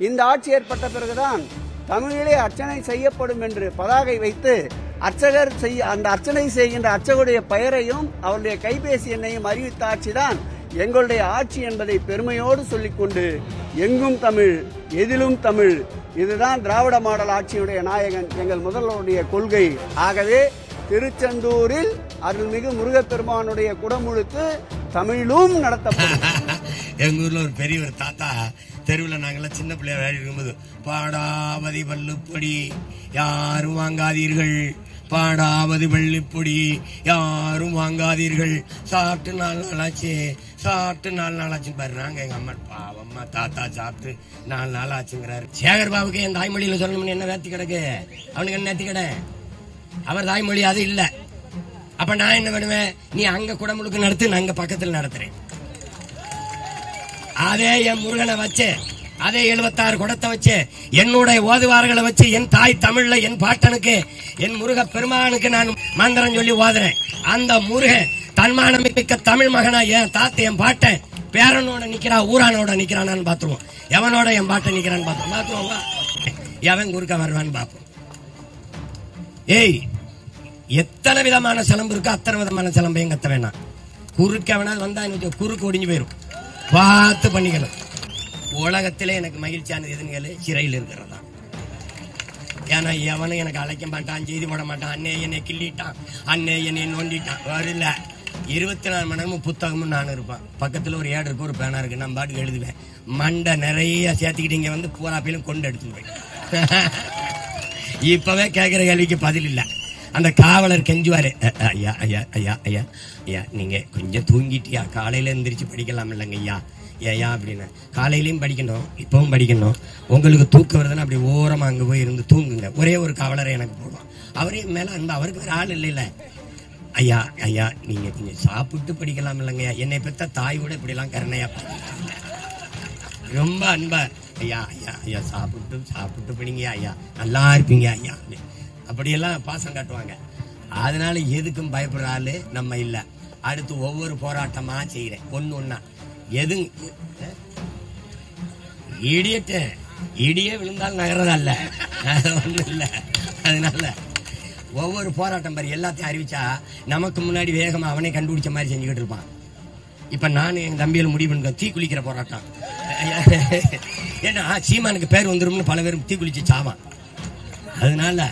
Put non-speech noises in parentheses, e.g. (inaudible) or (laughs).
இந்த ஆட்சி ஏற்பட்ட பிறகுதான் தமிழிலே அர்ச்சனை செய்யப்படும் என்று பதாகை வைத்து அர்ச்சகர் செய்ய அந்த அர்ச்சனை செய்கின்ற அர்ச்சகருடைய பெயரையும் அவருடைய கைபேசி எண்ணையும் அறிவித்த ஆட்சிதான் எங்களுடைய ஆட்சி என்பதை பெருமையோடு சொல்லிக்கொண்டு எங்கும் தமிழ் எதிலும் தமிழ். இதுதான் திராவிட மாடல் ஆட்சியுடைய நாயகன் எங்கள் முதல்வருடைய கொள்கை. ஆகவே திருச்செந்தூரில் அருள்மிகு முருகப்பெருமானுடைய குடமுழுக்கு தமிழும் நடத்தப்படும். (laughs) எங்க ஊர்ல ஒரு பெரியவர் தெருவில் நாங்கள்லாம் சின்ன பிள்ளையா விளையாடி இருக்கும்போது பாடாவதி பல்லுப்பொடி யாரும் வாங்காதீர்கள். பாடாவது பள்ளிப்பொடி யாரும் வாங்காதீர்கள். சாப்பிட்டு நாலு நாளாச்சு சாப்பிட்டு நாலு நாளாச்சு பாரு நாங்க எங்க அம்மா பாவம்மா தாத்தா சாப்பிட்டு நாலு நாள் ஆச்சுங்கிறாரு. சேகர் பாபுக்கு என் தாய்மொழியில சொல்லணும்னு என்ன வேத்தி கிடக்கு? அவனுக்கு என்ன நேர்த்தி கடை? அவர் தாய்மொழி அது இல்லை. அப்ப நான் என்ன பண்ணுவேன்? நீ அங்க குடமுழுக்கு நடத்து நான் அங்க பக்கத்துல நடத்துறேன். அதே என் முருகனை வச்சு அதே எழுபத்தாறு குடத்தை வச்சு என்னுடைய ஓதுவார்களை வச்சு என் தாய் தமிழ்ல என் பாட்டனுக்கு என் முருக பெருமானுக்கு நான் மந்திரம் சொல்லி ஓதுறேன். அந்த முருக தன்மானமிக்க தமிழ் மகனா என் தாத்தை என் பாட்டன் பேரனோட நிக்கிறா ஊரானோட நிக்கிறானான்னு பாத்துருவோம் எவனோட என் பாட்டை நிக்கிறான்னு பாத்துருவோம் பாத்துருவோம் எவன் குறுக்க வருவான்னு பாப்போம் ஏய் எத்தனை விதமான சிலம்பு இருக்கோ அத்தனை விதமான சிலம்பையும் கத்த வேணாம். குறுக்க வந்தா எனக்கு குறுக்கு ஒடிஞ்சு போயிடும் பார்த்து பண்ணிக்கணும். உலகத்தில் எனக்கு மகிழ்ச்சியானது எதுன்னு கேளு சிறையில் இருக்கிறதா ஏன்னா எவனும் எனக்கு அழைக்க மாட்டான் செய்தி போட மாட்டான். அண்ணே என்னை கிள்ளிட்டான் அண்ணே என்னை நோண்டிட்டான். வரல. இருபத்தி நாலு மணி நேரமும் புத்தகமும் நான் இருப்பேன். பக்கத்தில் ஒரு ஏடு இருக்கு ஒரு பேனா இருக்கு நான் பாட்டுக்கு எழுதுவேன். மண்டை நிறைய சேர்த்துக்கிட்டு இங்கே வந்து பூராப்பிலும் கொண்டு எடுத்துட்டு போய் (laughs) இப்பவே கேட்குற கேள்விக்கு பதில் இல்லை. அந்த காவலர் கெஞ்சுவாரு. ஐயா ஐயா ஐயா ஐயா ஐயா நீங்க கொஞ்சம் தூங்கிட்டியா? காலையில எந்திரிச்சு படிக்கலாம் இல்லைங்க ஐயா. ஏயா அப்படின்னு. காலையிலையும் படிக்கணும் இப்பவும் படிக்கணும். உங்களுக்கு தூக்கம் வருதுன்னு அப்படி ஓரமா அங்க போய் இருந்து தூங்குங்க. ஒரே ஒரு காவலரை எனக்கு போடும் அவரே மேல அந்த அவருக்கு வேற ஆள் இல்லைல்ல. ஐயா ஐயா நீங்க கொஞ்சம் சாப்பிட்டு படிக்கலாம் இல்லைங்க என்னை பெற்ற தாய் கூட இப்படிலாம் கருணையா ரொம்ப அன்பா ஐயா ஐயா ஐயா சாப்பிட்டு சாப்பிட்டு படிங்க ஐயா. நல்லா இருப்பீங்க ஐயா. அப்படியெல்லாம் பாசம் காட்டுவாங்க. அதனால எதுக்கும் பயப்படுற ஆளு நம்ம இல்ல. அடுத்து ஒவ்வொரு போராட்டமா செய்யறேன் ஒன்று ஒன்றா எது இடியட்டு இடியே விழுந்தாலும் நகரதல்ல ஒன்றும் இல்ல. அதனால ஒவ்வொரு போராட்டம் பாரு எல்லாத்தையும் அறிவிச்சா நமக்கு முன்னாடி வேகமா அவனே கண்டுபிடிச்ச மாதிரி செஞ்சுக்கிட்டு இருப்பான். இப்ப நான் என் தம்பியில் முடிவு பண்ணுங்க தீ குளிக்கிற போராட்டம். ஏன்னா சீமானுக்கு பேர் வந்துரும்னு பல பேரும் தீ குளிச்சு சாவான். அதனால